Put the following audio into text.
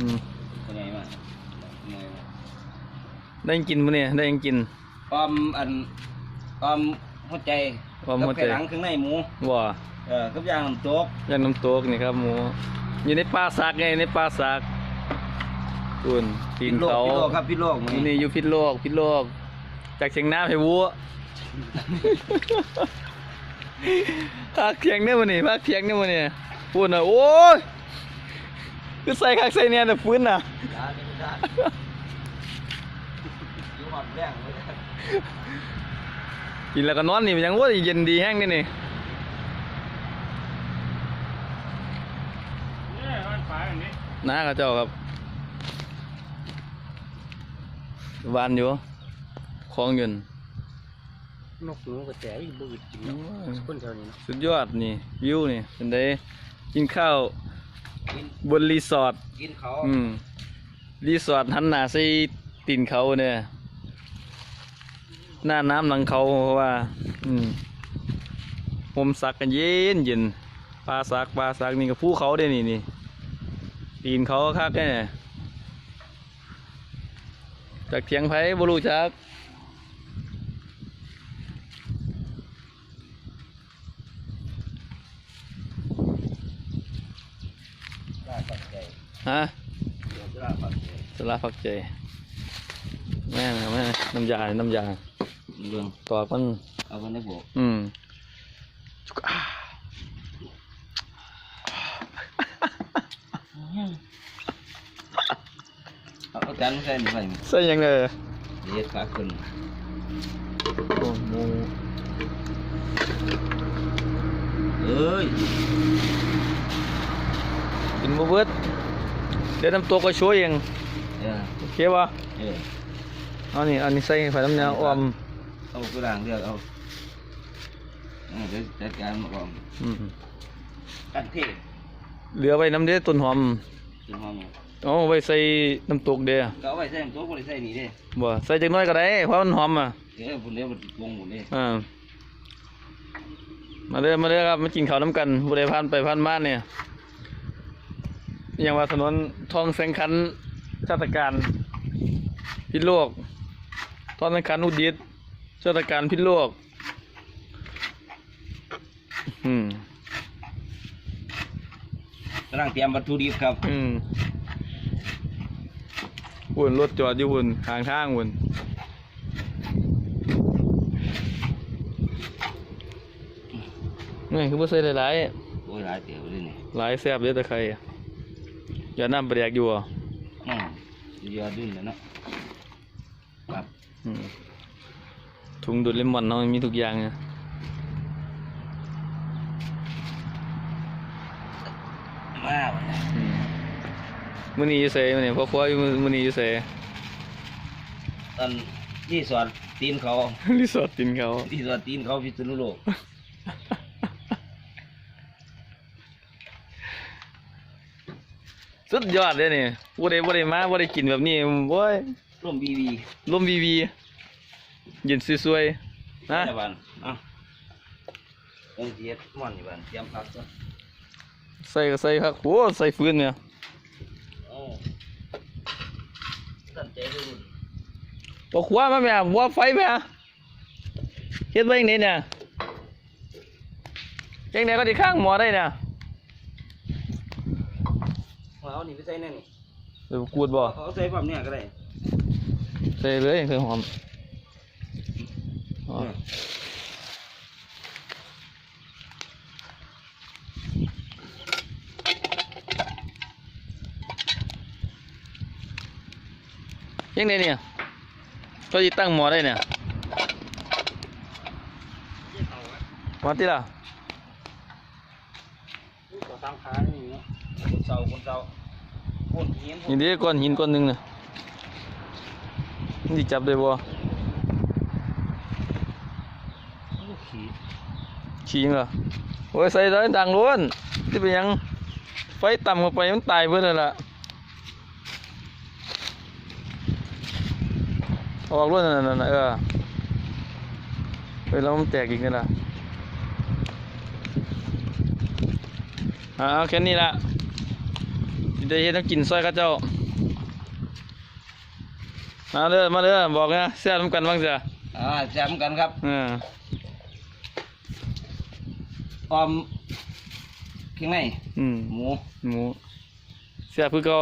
อืมเป็นไงมาไงมาได้ยังกินมื้อนี่ได้ยังกินออมอันออมหัวใจออมหัวใจกับไข่หลังข้างในหมูว่าเออกับย่างน้ำโจ๊กย่างน้ำตกนี่ครับหมู อยู่ในป่าสักไงในป่าสักตุนตีนโลกเขาพี่โลกครับพี่โลกอยู่นี่อยู่พิษโลกพิษโลก จากเชียงน้ำให้วัวภาคเทียงเนี่ยมันนี่ภาคเทียงเนี่ยมันนี่พูดหน่อยโอ้ย คือใส่คักใส่เนี่ยแต่ฟื้นน่ะยาจะไม่ได้อยู่หอดแรงเลยกินแล้วก็นอนนี่มันยังว่าเย็นดีแห้งนี่นี่เนี่ยมันฝาอย่างนี้น้ากับเจ้าครับวานอยู่คลองเงินนกหนูกระแตอีบืดกินเนาะคนแถวนี้เนาะสุดยอดนี่วิวนี่เป็นไดกินข้าวกิน บนรีสอร์ทกินเขาอืมรีสอร์ทหันหน้าใส่ตีนเขาเนี่ย หน้าน้ำหลังเขาเพราะว่า อืมผมสักกันเย็นเย็นปลาสักปลาสักนี่ก็ภูเขาได้นี่นี่ตีนเขาคักแน่จากเถียงไผบ่รู้จัก ลาปักใจ ฮะเดี๋ยวจะลาปักใจสลาพักใจ แม่งแม่งน้ำยา น้ำยาเรื่องตอกมันเอาไปในโบกอืมเอาเอาจานมาใส่หน่อยใส่ยังเลยเดี๋ยวขาขึ้นโอ้หมูเอ้ยกินหมูเบิด เดี๋ยวน้ำตัวก็ช่วยเองเออโอเคป่ะเออเอานี่อันนี้ใส่ไฟน้ำเนื้อออม เอากระดางเรียกเอาเออเดี๋ยวจัดการมาก่อนอืมกันเทศเหลือไว้น้ำเด้อต้นหอมถึงห้องเอาไว้ใส่น้ำตกเด้อก็เอาไว้ใส่น้ำโต๊ะก็เลยใส่นี่เด้บ่ใส่จักหน้อยก็ได้เพราะมันหอมอะเดี๋ยวผมเดี๋ยวมันวงหมดเลยอ่ามาเด้อมาเด้อครับมากินข้าวน้ำกันผู้ใดผ่านไปผ่านมาเนี่ยอ ย่างว่าถนนทองแสงขันชาติการพิษโลกทองแสงขันอุดิตชาติการพิษโลก อืมกำลังเตรียมวัตถุดิบครับ อืมหุ่นรถจอดอยู่หุ่นทางทางหุ่นนี่คือบ่ใส่หลายโอ้ยหลายเตี๋ยวเลยนี่ๆหลายแซ่บเด้อแต่ใคร อะอย่าน้ำปลาแดกอยู่อะอืมยอดดุนแล้วเนาะครับอืมถุงดูดเลมอนเนาะมีทุกอย่างเนี่ยมาวันนี้อืมมื้อนี้อยู่ไสมื้อนี้พ่อครัวอยู่มื้อนี้อยู่ไสตอนที่สอนตีนเขา รีสอร์ทกินเขาวที่สอนตีนเขาพิษณุโลก สุดยอดเลยนี่บ่ได้บ่ได้มาบ่ได้กินแบบนี้โว้ยร่มบีบีลมวีวีเย็นสวยๆนะนะบ้านเอะต้องเทียดมันอยู่บ้านเตรียมพักก่อนใส่ก็ใส่ครับโอ้ใส่ฟืนเนี่ยโอ้ตั้งใจเลยรุ่นบอกว่ามาแม่ว่าไฟแม่เฮ็ดไว้ยังไงเนี่ยยังไงก็ที่ข้างหมอได้เนี่ย เอานี่ไปใส่แน่นี่เดี๋ยวกูดบ่เอาใส่ปั๊มเนี่ยก็ได้ใส่เลยเครื่องหอมอ๋อเออยังไงเนี่ยก็จะตั้งหมอได้เนี่ยมาที่ละต่อตามขานี่เนาะ คนเศร้าคนเศร้าคนเหี้ยนนี่เดีก้อนหินก้อนหนึ่งเนี่ยนี่จับได้บ่ลูกขี่ขี้ยังเหรอโอ้ยใส่ได้ดังล้วนที่เป็นหยังไฟต่ำเข้าไปมันตายเพื่อนเลยล่ะออกล้วนนั่นน่ะเออเฮ้ยแล้วมันแตกอีกนี่ล่ะอ่าเอาแค่นี้ละ ได้เฮ็ดต้องกินซอยเข้าเจ้า มาเด้อมาเด้อบอกนะแซ่บน้ำกันบ้างจ้ะอ่าแจมกันครับอ่าออมข้างในอืมหมู หมูแซ่บคือเก่า